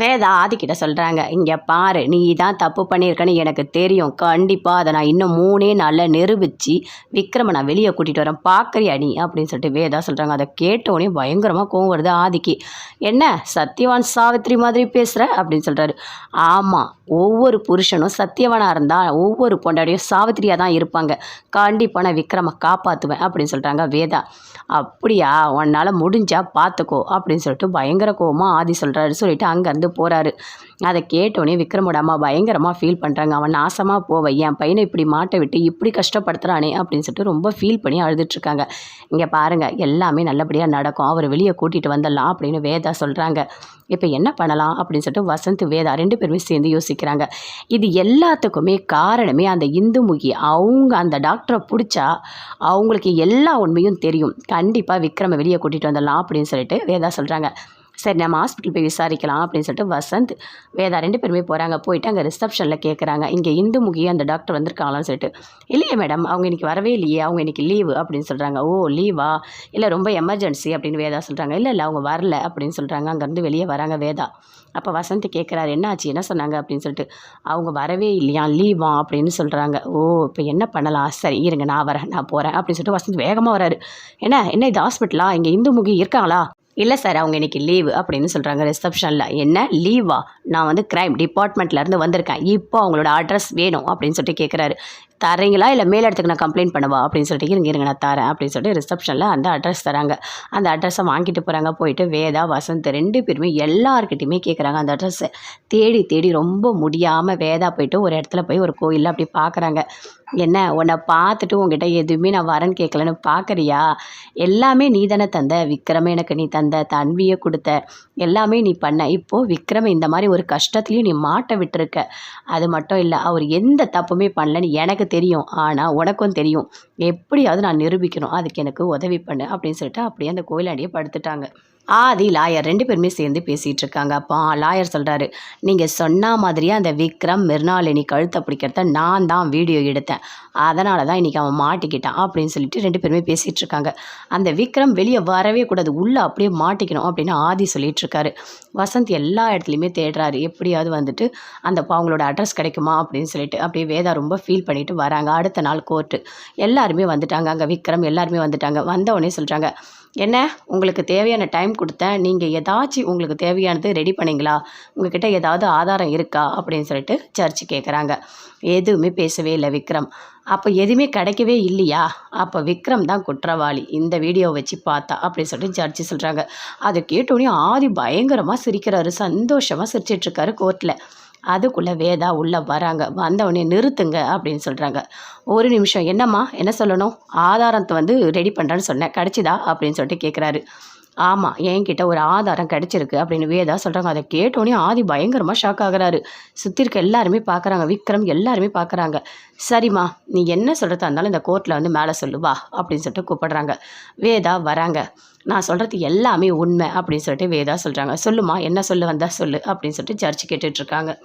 வேதா ஆதிக்கிட்ட சொல்கிறாங்க இங்கே பாரு நீ தான் தப்பு பண்ணியிருக்கன்னு எனக்கு தெரியும். கண்டிப்பாக அதை நான் இன்னும் மூணே நாளில் நிரூபித்து விக்ரமை நான் வெளியே கூட்டிகிட்டு வரேன். பார்க்குறியா நீ? அப்படின்னு சொல்லிட்டு வேதா சொல்கிறாங்க அதை கேட்டோடனே பயங்கரமாக கோவம் வருது ஆதிக்கு. என்ன சத்யவான் சாவித்ரி மாதிரி பேசுகிற அப்படின்னு சொல்கிறாரு ஆமாம் ஒவ்வொரு புருஷனும் சத்தியவனாக இருந்தால் ஒவ்வொரு பொண்டாடியும் சாவித்திரியாக தான் இருப்பாங்க. கண்டிப்பாக நான் விக்ரமை காப்பாற்றுவேன் அப்படின்னு சொல்கிறாங்க வேதா. அப்படியா? உன்னால் முடிஞ்சா பார்த்துக்கோ அப்படின்னு சொல்லிட்டு பயங்கர கோவமாக ஆதி சொல்கிறாரு சொல்லிட்டு அங்கேருந்து போகிறாரு அதை கேட்டோடனே விக்ரமோட அம்மா பயங்கரமாக ஃபீல் பண்ணுறாங்க அவன் நாசமாக போவை. என் பையனை இப்படி மாட்டை விட்டு இப்படி கஷ்டப்படுத்துகிறானே அப்படின்னு சொல்லிட்டு ரொம்ப ஃபீல் பண்ணி அழுதுட்ருக்காங்க இங்கே பாருங்கள் எல்லாமே நல்லபடியாக நடக்கும். அவர் வெளியே கூட்டிகிட்டு வந்துடலாம் அப்படின்னு வேதா சொல்கிறாங்க இப்போ என்ன பண்ணலாம் அப்படின்னு சொல்லிட்டு வசந்த் வேதா ரெண்டு பேருமே சேர்ந்து யோசிக்கிறாங்க. இது எல்லாத்துக்குமே காரணமே அந்த இந்துமுகி அவங்க அந்த டாக்டரை பிடிச்சா அவங்களுக்கு எல்லா உண்மையும் தெரியும். கண்டிப்பாக விக்ரமை வெளியே கூட்டிகிட்டு வந்துடலாம் அப்படின்னு சொல்லிட்டு வேதா சொல்கிறாங்க சரி நம்ம ஹாஸ்பிட்டல் போய் விசாரிக்கலாம் அப்படின்னு சொல்லிட்டு வசந்த் வேதா ரெண்டு பேருமே போகிறாங்க போயிட்டு அங்கே ரிசப்ஷனில் கேட்குறாங்க இங்கே இந்து முகி அந்த டாக்டர் வந்திருக்காங்களான்னு சொல்லிட்டு. இல்லையே மேடம் அவங்க இன்றைக்கி வரவே இல்லையே. அவங்க இன்றைக்கி லீவு அப்படின்னு சொல்கிறாங்க ஓ லீவா இல்லை ரொம்ப எமர்ஜென்சி அப்படின்னு வேதா சொல்கிறாங்க இல்லை இல்லை அவங்க வரல அப்படின்னு சொல்கிறாங்க அங்கேருந்து வெளியே வராங்க வேதா. அப்போ வசந்த் கேட்குறாரு என்ன ஆச்சு என்ன சொன்னாங்க? அப்படின்னு சொல்லிட்டு அவங்க வரவே இல்லையா? லீவா அப்படின்னு சொல்கிறாங்க ஓ இப்போ என்ன பண்ணலாம்? சரி இருங்க நான் வரேன் நான் போகிறேன் அப்படின்னு சொல்லிட்டு வசந்த் வேகமாக வராரு. என்ன? என்ன இது ஹாஸ்பிட்டலா இங்கே இந்து முகி இருக்காங்களா? இல்லை சார் அவங்க இன்றைக்கி லீவு அப்படின்னு சொல்கிறாங்க ரிசப்ஷனில் என்ன? லீவா நான் வந்து க்ரைம் டிபார்ட்மெண்ட்லேருந்து வந்திருக்கேன். இப்போ அவங்களோட அட்ரஸ் வேணும் அப்படின்னு சொல்லிட்டு கேட்குறாரு தரீங்களா? இல்லை மேல் இடத்துக்கு நான் கம்ப்ளைண்ட் பண்ணவா? அப்படின்னு சொல்லிட்டு இருங்க இருங்க நான் தரேன் அப்படின்னு சொல்லிட்டு ரிசப்ஷனில் அந்த அட்ரஸ் தராங்க. அந்த அட்ரஸை வாங்கிட்டு போகிறாங்க போயிட்டு வேதா வசந்த் ரெண்டு பேருமே எல்லாருக்கிட்டையுமே கேட்குறாங்க அந்த அட்ரஸை தேடி தேடி ரொம்ப முடியாமல் வேதா போயிட்டு ஒரு இடத்துல போய் ஒரு கோயிலில் அப்படி பார்க்குறாங்க என்ன உன்னை பார்த்துட்டு உங்ககிட்ட எதுவுமே நான் வரேன்னு கேட்கலன்னு பார்க்குறியா எல்லாமே நீ தானே தந்த. விக்ரமே எனக்கு நீ தந்த. தன்வியை கொடுத்த. எல்லாமே நீ பண்ண. இப்போது விக்ரம இந்த மாதிரி ஒரு கஷ்டத்துலேயும் நீ மாட்ட விட்டுருக்க. அது மட்டும் இல்லை அவர் எந்த தப்புமே பண்ணலன்னு எனக்கு தெரியும். ஆனால் உனக்கும் தெரியும். எப்படியாவது நான் நிரூபிக்கணும். அதுக்கு எனக்கு உதவி பண்ணு அப்படின்னு சொல்லிட்டு அப்படியே அந்த கோயிலாண்டியே படுத்துட்டாங்க. ஆதி லாயர் ரெண்டு பேருமே சேர்ந்து பேசிகிட்டு இருக்காங்க அப்போ லாயர் சொல்கிறாரு நீங்கள் சொன்ன மாதிரியே அந்த விக்ரம் மிர்னாலினி கழுத்தை பிடிக்கிறத நான் தான் வீடியோ எடுத்தேன். அதனால தான் இன்றைக்கி அவன் மாட்டிக்கிட்டான் அப்படின்னு சொல்லிட்டு ரெண்டு பேருமே பேசிகிட்டு இருக்காங்க அந்த விக்ரம் வெளியே வரவே கூடாது உள்ளே அப்படியே மாட்டிக்கணும் அப்படின்னு ஆதி சொல்லிட்டு இருக்காரு வசந்த் எல்லா இடத்துலையுமே தேடுறாரு எப்படியாவது வந்துட்டு அந்த அவங்களோட அட்ரஸ் கிடைக்குமா? அப்படின்னு சொல்லிட்டு அப்படியே வேதா ரொம்ப ஃபீல் பண்ணிட்டு வராங்க. அடுத்த நாள் கோர்ட்டு எல்லாருமே வந்துட்டாங்க அங்கே விக்ரம் எல்லாருமே வந்துட்டாங்க. வந்த உடனே சொல்கிறாங்க என்ன உங்களுக்கு தேவையான டைம் கொடுத்தேன். நீங்கள் ஏதாச்சும் உங்களுக்கு தேவையானது ரெடி பண்ணீங்களா? உங்ககிட்ட ஏதாவது ஆதாரம் இருக்கா? அப்படின்னு சொல்லிட்டு சர்ச்சு கேட்குறாங்க எதுவுமே பேசவே இல்லை விக்ரம். அப்போ எதுவுமே கிடைக்கவே இல்லையா? அப்போ விக்ரம் தான் குற்றவாளி. இந்த வீடியோ வச்சு பார்த்தா அப்படின்னு சொல்லிட்டு ஜட்ஜி சொல்கிறாங்க அதை கேட்டோடனே ஆதி பயங்கரமாக சிரிக்கிறாரு. சந்தோஷமாக சிரிச்சிட்ருக்காரு கோர்ட்டில் அதுக்குள்ளே வேதா உள்ளே வராங்க. வந்தவொடனே நிறுத்துங்க அப்படின்னு சொல்கிறாங்க ஒரு நிமிஷம். என்னம்மா? என்ன சொல்லணும்? ஆதாரத்தை வந்து ரெடி பண்ணுறேன்னு சொன்னேன். கிடச்சிதா? அப்படின்னு சொல்லிட்டு கேட்குறாரு ஆமாம் என்கிட்ட ஒரு ஆதாரம் கிடச்சிருக்கு அப்படின்னு வேதா சொல்கிறாங்க அதை கேட்டோன்னே ஆதி பயங்கரமாக ஷாக் ஆகுறாரு. சுற்றி இருக்க எல்லாருமே பார்க்குறாங்க. விக்ரம் எல்லாருமே பார்க்குறாங்க. சரிம்மா நீ என்ன சொல்கிறதா இருந்தாலும் இந்த கோர்ட்டில் வந்து மேலே சொல்லுவா அப்படின்னு சொல்லிட்டு கூப்பிடுறாங்க. வேதா வராங்க. நான் சொல்கிறது எல்லாமே உண்மை அப்படின்னு சொல்லிட்டு வேதா சொல்கிறாங்க சொல்லுமா என்ன சொல்ல வந்தால் சொல்லு அப்படின்னு சொல்லிட்டு ஜட்ஜ் கேட்டுட்ருக்காங்க